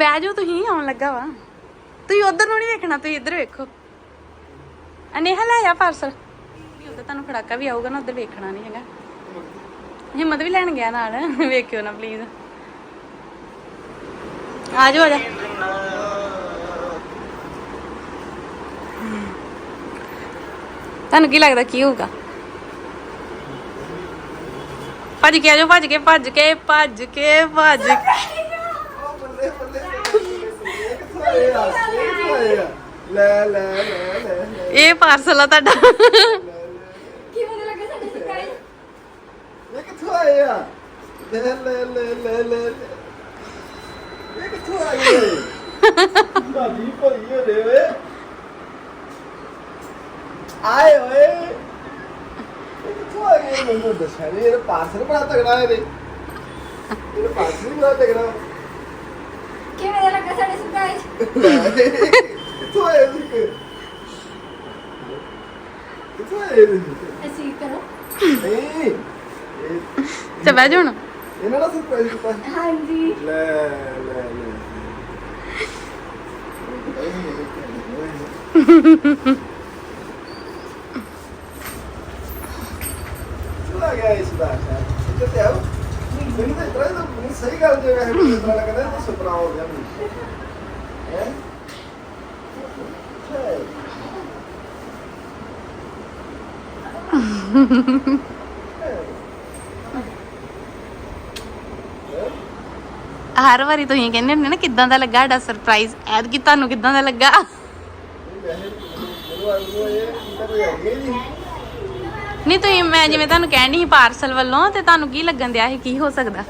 ਬਹਿ ਜਾਓ, ਤੁਸੀਂ ਆਉਣ ਲੱਗਾ ਵਾ। ਤੁਸੀਂ ਉਧਰ ਨੂੰ ਨਹੀਂ ਵੇਖਣਾ, ਤੁਸੀਂ ਇੱਧਰ ਵੇਖੋ। ਅਨੇਹਾ ਲੈ ਆ ਪਾਰਸਲ ਉਧਰ ਤੁਹਾਨੂੰ ਖੜਾਕਾ ਵੀ ਆਊਗਾ ਨਾ, ਉਧਰ ਵੇਖਣਾ ਨਹੀਂ ਹੈਗਾ। ਹਿੰਮਤ ਵੀ ਲੈਣ ਗਿਆ ਨਾਲ, ਵੇਖਿਓ ਨਾ ਪਲੀਜ਼ ਆ ਜਾਓ, ਆ ਜਾ ਤੁਹਾਨੂੰ ਕੀ ਲੱਗਦਾ, ਕੀ ਹੋਊਗਾ? ਭੱਜ ਕੇ ਆ ਜਾਓ, ਭੱਜ ਕੇ ਭੱਜ ਕੇ ਭੱਜ ਕੇ ਭੱਜ ਕੇ। ਬੱਲੇ ਬੱਲੇ ਇਹ ਕਿੱਥੋਂ ਆਏ ਆ ਇਹ ਕਿੱਥੋਂ ਆਏ ਆ ਲੈ ਲੈ ਲੈ ਲੈ ਲੈ ਇਹ ਪਾਰਸਲ ਆ ਤੁਹਾਡਾ। ਕਿਵੇਂ ਦਾ ਲੱਗਾ ਸਾਡਾ ਸਰਪ੍ਰਾਈਜ਼ ਇਹ ਕਿੱਥੋਂ ਆਏ ਆ? ਲੈ ਲੈ ਲੈ ਲੈ ਲੈ ਲੈ। ਇਹ ਕਿੱਥੋਂ ਆਏ ਦਾਦੀ ਭਈ ਹੋ ਰੇ ਓਏ। ਆਏ ਓਏ। ਇਹ ਕਿੱਥੋਂ ਆ? ਗਏ ਮੈਨੂੰ ਦੱਸਿਆ ਨਹੀਂ ਇਹ ਪਾਰਸਲ ਬੜਾ ਤਗੜਾ ਹੈ ਇਹਦੇ ਇਹ ਪਾਰਸਲ ਬੜਾ ਤਗੜਾ ਲੱਗਾ ਸਾਡਾ ਸਰਪ੍ਰਾਈਜ਼ ਕਿੱਥੋਂ ਆਏ ਤੁਸੀਂ ਕਿੱਥੋਂ ਆਏ ਤੁਸੀਂ ਅਸੀਂ ਕਰੋ ਨਹੀਂ ਇਹ ਤੇ ਬਹਿ ਜਾਓ ਹੁਣ ਇਹਨਾਂ ਦਾ ਸਰਪ੍ਰਾਈਜ਼ ਕੀਤਾ ਹਾਂਜੀ ਲੈ ਲੈ ਲੈ ਚਲਾ ਗਿਆ ਇਸ ਦਾ ਇੱਥੇ ਤੇ ਆਓ ਮੈਨੂੰ ਤਾਂ ਇਤਰਾ ਤਾਂ ਮੈਨੂੰ ਸਹੀ ਗੱਲ ਜੇ ਵੈਸੇ ਮੈਨੂੰ ਇਤਰਾ ਲੱਗਦਾ ਤਾਂ ਸੁਪਨਾ ਹੋ ਗਿਆ ਮੈਨੂੰ। ਹੈ? ਹਰ ਵਾਰੀ ਤੁਸੀਂ ਕਹਿੰਦੇ ਹੁੰਦੇ ਨਾ, ਕਿੱਦਾਂ ਦਾ ਲੱਗਾ ਸਾਡਾ ਸਰਪ੍ਰਾਈਜ਼ ਐਦ ਕੀ ਤੁਹਾਨੂੰ ਕਿਦਾਂ ਦਾ ਲੱਗਾ? ਨਹੀਂ, ਤੁਸੀਂ, ਮੈਂ ਜਿਵੇਂ ਤੁਹਾਨੂੰ ਕਹਿਣੀ ਸੀ ਪਾਰਸਲ ਵੱਲੋਂ, ਤੇ ਤੁਹਾਨੂੰ ਕੀ ਲੱਗਣ ਦਿਆ ਸੀ? ਕੀ ਹੋ ਸਕਦਾ?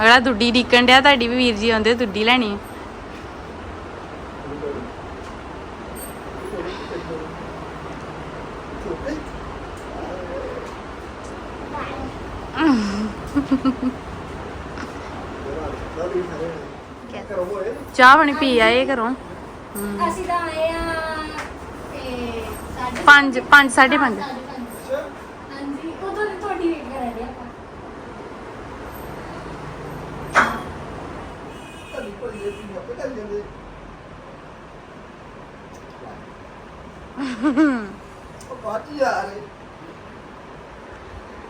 ਅਗਲਾ ਦੁੱਡੀ ਡੀਕਣ ਡਿਆ ਤੁਹਾਡੀ ਵੀ ਵੀਰ ਜੀ ਆਉਂਦੇ ਦੁੱਡੀ ਲੈਣੀ ਚਾਹ ਬਣੀ ਪੀ ਆਏ ਘਰੋਂ। ਅਸੀਂ ਤਾਂ ਆਏ ਆ ਪੰਜ ਪੰਜ ਸਾਢੇ ਪੰਜ। ਹਾਂਜੀ ਉਦੋਂ ਦੀ ਤੁਹਾਡੀ ਵੇਟ ਕਰ ਰਹੇ ਆਪਾਂ ਬਾਜੀ ਯਾਰ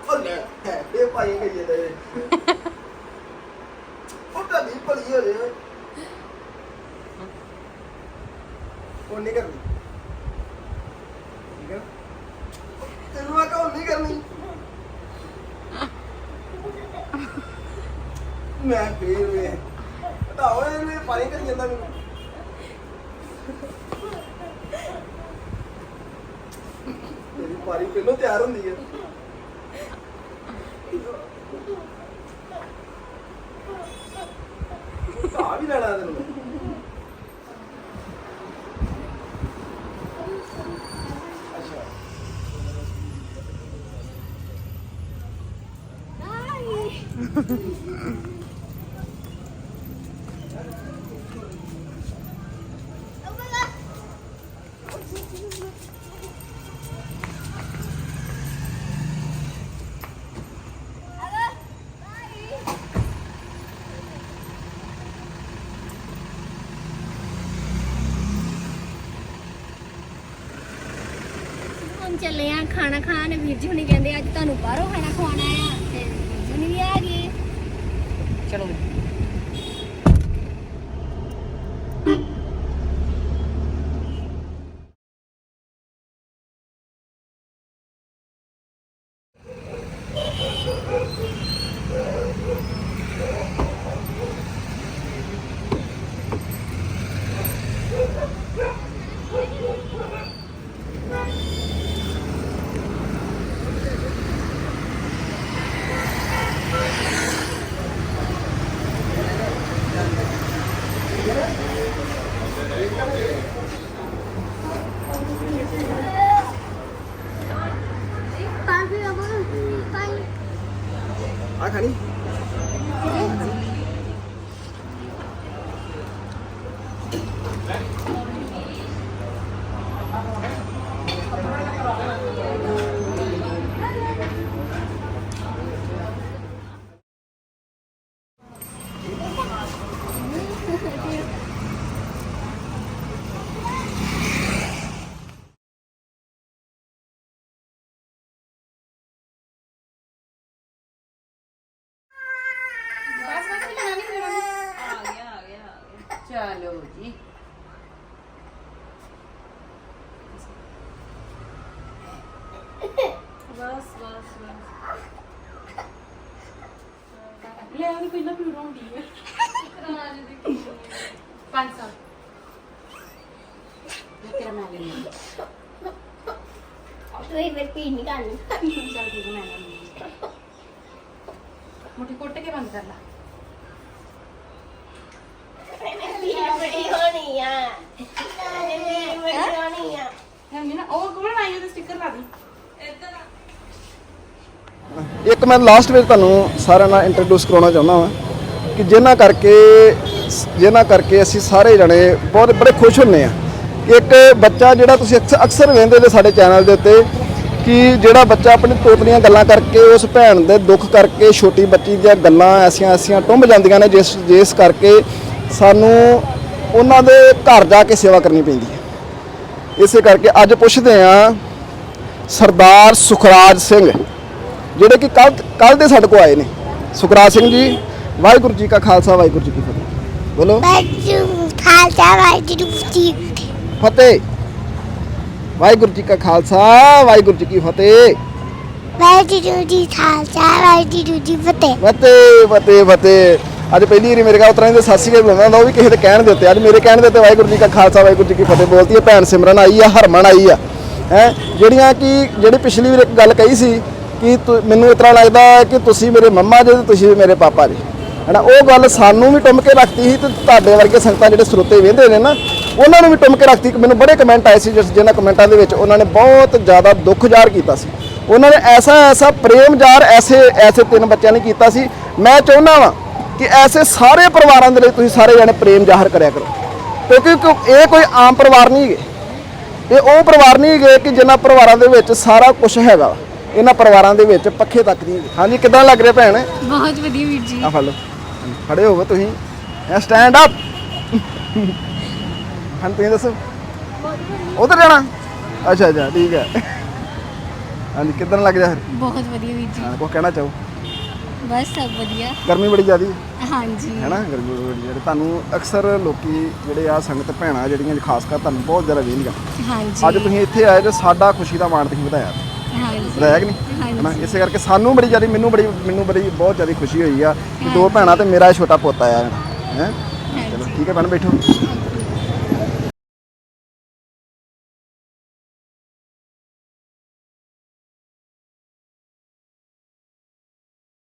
ਉਹ ਲੈ ਇਹ ਪਾਈ ਗਈ ਇਹਦੇ ਉਹ ਤਾਂ ਨਹੀਂ ਭਲੀ ਹੋ ਰਿਹਾ ਉਹ ਨਹੀਂ ਕਰਨੀ ਠੀਕ ਹੈ ਤੈਨੂੰ ਮੈਂ ਕਹੋ ਨਹੀਂ ਕਰਨੀ ਮੈਂ ਫੇਰ ਵੇ ਹਟਾਓ ਇਹਨੂੰ ਇਹ ਪਾਣੀ ਕਰੀ ਜਾਂਦਾ ਮੈਨੂੰ ਤੇਰੀ ਪਾਰੀ ਪਹਿਲਾਂ ਤਿਆਰ ਹੁੰਦੀ ਹੈ ਚਾਹ ਵੀ ਲੈਣਾ ਤੈਨੂੰ ਮੈਂ। ਅੱਛਾ ਹੁਣ ਚੱਲੇ ਆ, ਖਾਣਾ ਖਾਣ। ਵੀਰ ਜੀ ਹੁਣੀ ਕਹਿੰਦੇ ਅੱਜ ਤੁਹਾਨੂੰ ਬਾਹਰੋਂ ਖਾਣਾ ਖਵਾਉਣਾ ਆ, ਤੇ ਵੀਰ ਜੀ ਹੁਣੀ ਵੀ ਆ ਗਏ। ਚਲੋ খানি ਚਲੋ ਜੀ ਬਸ ਬਸ ਬਸ ਲੈ ਉਹ ਪਹਿਲਾਂ ਪੀੜ ਹੁੰਦੀ ਹੈ ਪੰਜ ਸਾਲ ਮੈਂ ਤੇਰਾ ਮੈਂ ਲੈਣੀ ਤੁਸੀਂ ਫਿਰ ਪੀ ਨਹੀਂ ਕਰਨੀ ਚੱਲ ਠੀਕ ਮੈਂ ਲੈਣੀ ਮੁੱਠੀ ਕੁੱਟ ਕੇ ਬੰਦ ਕਰ ਲਾ ਪੀ ਬੜੀ ਹੋਣੀ ਆ ਪੀ ਬੜੀ ਹੋਣੀ ਆ ਹੈ ਨਾ ਉਹ ਕੋਲ ਆਈ ਉਹਦੇ ਸਟicker ਲਾ ਦੀ ਇੱਧਰ ਆ ਇੱਕ ਮੈਂ ਲਾਸਟ ਵਿੱਚ ਤੁਹਾਨੂੰ ਸਾਰਿਆਂ ਨਾਲ ਇੰਟਰੋਡਿਊਸ ਕਰਾਉਣਾ ਚਾਹੁੰਦਾ ਹਾਂ ਕਿ ਜਿਨ੍ਹਾਂ ਕਰਕੇ ਜਿਨ੍ਹਾਂ ਕਰਕੇ ਅਸੀਂ ਸਾਰੇ ਜਣੇ ਬਹੁਤ ਬੜੇ ਖੁਸ਼ ਹੁੰਨੇ ਆ। ਇੱਕ ਬੱਚਾ ਜਿਹੜਾ ਤੁਸੀਂ ਅਕਸ- ਅਕਸਰ ਵੇਖਦੇ ਨੇ ਸਾਡੇ ਚੈਨਲ ਦੇ ਉੱਤੇ ਕਿ ਜਿਹੜਾ ਬੱਚਾ ਆਪਣੀ ਤੋਤਲੀਆਂ ਗੱਲਾਂ ਕਰਕੇ ਉਸ ਭੈਣ ਦੇ ਦੁੱਖ ਕਰਕੇ ਛੋਟੀ ਬੱਚੀ ਦੀਆਂ ਗੱਲਾਂ ਐਸੀਆਂ ਐਸੀਆਂ ਟੁੰਬ ਜਾਂਦੀਆਂ ਨੇ ਜਿਸ ਜਿਸ ਕਰਕੇ ਸਾਨੂੰ ਉਹਨਾਂ ਦੇ ਘਰ ਜਾ ਕੇ ਸੇਵਾ ਕਰਨੀ ਪੈਂਦੀ ਹੈ। ਇਸੇ ਕਰਕੇ ਅੱਜ ਪੁੱਛਦੇ ਆ ਸਰਦਾਰ ਸੁਖਰਾਜ ਸਿੰਘ ਜਿਹੜੇ ਕਿ ਕੱਲ ਕੱਲ ਦੇ ਸਾਡੇ ਕੋਲ ਆਏ ਨੇ। ਸੁਖਰਾਜ ਸਿੰਘ ਜੀ ਵਾਹਿਗੁਰੂ ਜੀ ਕਾ ਖਾਲਸਾ ਵਾਹਿਗੁਰੂ ਜੀ ਕੀ ਫਤਿਹ। ਬੋਲੋ। ਬੱਜੂ ਖਾਲਸਾ ਵਾਹਿਗੁਰੂ ਜੀ ਫਤਿਹ। ਵਾਹਿਗੁਰੂ ਜੀ ਕਾ ਖਾਲਸਾ ਵਾਹਿਗੁਰੂ ਜੀ ਕੀ ਫਤਿਹ। ਵਾਹਿਗੁਰੂ ਜੀ ਖਾਲਸਾ ਵਾਹਿਗੁਰੂ ਜੀ ਫਤਿਹ। ਫਤਿਹ ਫਤਿਹ ਫਤਿਹ। ਅੱਜ ਪਹਿਲੀ ਵਾਰੀ ਮੇਰੇ ਕੋਲ ਉਤਰਾਂ ਦੇ ਸਾਸੀ ਕੇ ਬੁਲਾਉਂਦਾ ਉਹ ਵੀ ਕਿਸੇ ਦੇ ਕਹਿਣ ਦੇ ਉੱਤੇ ਅੱਜ ਮੇਰੇ ਕਹਿਣ ਦੇ ਉੱਤੇ ਵਾਹਿਗੁਰੂ ਜੀ ਕਾ ਖਾਲਸਾ, ਵਾਹਿਗੁਰੂ ਜੀ ਕੀ ਫਤਿਹ ਬੋਲਤੀ ਹੈ ਭੈਣ ਸਿਮਰਨ ਆਈ ਆ, ਹਰਮਨ ਆਈ ਆ। ਹੈ, ਜਿਹੜੀਆਂ ਕਿ ਜਿਹੜੀ ਪਿਛਲੀ ਵਾਰ ਇੱਕ ਗੱਲ ਕਹੀ ਸੀ ਕਿ ਤੁ- ਮੈਨੂੰ ਇਸ ਲੱਗਦਾ ਕਿ ਤੁਸੀਂ ਮੇਰੇ ਮੰਮਾ ਜੀ ਤੇ ਤੁਸੀਂ ਮੇਰੇ ਪਾਪਾ ਜੀ। ਹਨਾ, ਉਹ ਗੱਲ ਸਾਨੂੰ ਵੀ ਟੁੰਮ ਕੇ ਰੱਖਤੀ ਸੀ ਤੇ ਤੁਹਾਡੇ ਵਰਗੇ ਸੰਗਤਾਂ ਜਿਹੜੇ ਸਰੋਤੇ ਵੇਂਦੇ ਨੇ ਨਾ, ਉਹਨਾਂ ਨੂੰ ਵੀ ਟੁੰਮ ਕੇ ਰੱਖਤੀ। ਕਿ ਮੈਨੂੰ ਬੜੇ ਕਮੈਂਟ ਆਏ ਸੀ ਜਿਸ ਜਿਹਨਾਂ ਕਮੈਂਟਾਂ ਦੇ ਵਿੱਚ ਉਹਨਾਂ ਨੇ ਬਹੁਤ ਜ਼ਿਆਦਾ ਦੁੱਖ ਜ਼ਾਹਰ ਕੀਤਾ ਸੀ। ਉਹਨਾਂ ਨੇ ਐਸਾ ਐਸਾ ਪ੍ਰੇਮ ਜ਼ਾਹਰ ਐਸੇ ਐਸੇ ਤਿੰਨ ਬੱਚਿਆਂ ਨੇ ਕੀਤਾ ਸੀ। ਮੈਂ ਚਾਹੁੰਦਾ ਵਾਂ ਕਿ ਐਸੇ ਸਾਰੇ ਪਰਿਵਾਰਾਂ ਦੇ ਲਈ ਤੁਸੀਂ ਸਾਰੇ ਜਣੇ ਪ੍ਰੇਮ ਜ਼ਾਹਰ ਕਰਿਆ ਕਰੋ। ਕਿਉਂਕਿ ਕਿਉਂ- ਇਹ ਕੋਈ ਆਮ ਪਰਿਵਾਰ ਨਹੀਂ ਹੈਗੇ। ਇਹ ਉਹ ਪਰਿਵਾਰ ਨਹੀਂ ਹੈਗੇ ਕਿ ਜਿਨ੍ਹਾਂ ਪਰਿਵਾਰਾਂ ਦੇ ਵਿੱਚ ਸਾਰਾ ਕੁਝ ਹੈਗਾ। ਇਹਨਾਂ ਪਰਿਵਾਰਾਂ ਦੇ ਵਿੱਚ ਪੱਖੇ ਤੱਕ ਨਹੀਂ ਹਾਂਜੀ ਕਿਦਾਂ ਲੱਗ ਰਿਹਾ ਭੈਣ? ਬਹੁਤ ਵਧੀਆ ਵੀਰ ਜੀ। ਆ ਫੜ ਲਓ। ਖੜੇ ਹੋਵੋ ਤੁਸੀਂ। ਐ ਸਟੈਂਡ ਅਪ ਹਾਂ ਤੁਸੀਂ ਦੱਸੋ। ਉਧਰ ਜਾਣਾ? ਅੱਛਾ ਅੱਛਾ ਠੀਕ ਹੈ। ਹਾਂਜੀ ਕਿਦਾਂ ਲੱਗ ਰਿਹਾ ਫਿਰ? ਬਹੁਤ ਵਧੀਆ ਵੀਰ ਜੀ। ਹਾਂ ਕੋਈ ਕਹਿਣਾ ਚਾਹੋ? ਬਸ ਸਭ ਵਧੀਆ। ਗਰਮੀ ਬੜੀ ਜ਼ਿਆਦੀ ਹੈ। ਹਾਂਜੀ। ਹੈਨਾ ਗਰਮੀ ਬੜੀ ਜ਼ਿਆਦੀ। ਤੁਹਾਨੂੰ ਅਕਸਰ ਲੋਕੀ ਜਿਹੜੇ ਆ ਸੰਗਤ ਭੈਣਾਂ ਜਿਹੜੀਆਂ ਖਾਸ ਕਰ ਤੁਹਾਨੂੰ ਬਹੁਤ ਜ਼ਿਆਦਾ ਵੇਖਦੀਆਂ। ਹਾਂਜੀ। ਅੱਜ ਤੁਸੀਂ ਇੱਥੇ ਆਏ ਤੇ ਸਾਡਾ ਖੁਸ਼ੀ ਦਾ ਮਾਣ ਤੁਸੀਂ ਵਧਾਇਆ। ਹਾਂਜੀ। ਵਧਾਇਆ ਕਿ ਨਹੀਂ। ਹੈਨਾ ਇਸੇ ਕਰਕੇ ਸਾਨੂੰ ਬੜੀ ਜ਼ਿਆਦਾ ਮੈਨੂੰ ਬੜੀ ਮੈਨੂੰ ਬੜੀ ਬਹੁਤ ਜ਼ਿਆਦਾ ਖੁਸ਼ੀ ਹੋਈ ਆ ਕਿ ਦੋ ਭੈਣਾਂ ਤੇ ਮੇਰਾ ਛੋਟਾ ਪੋਤਾ ਆ। ਹੈ ਚਲੋ ਠੀਕ ਹੈ ਭੈਣ ਬੈਠੋ।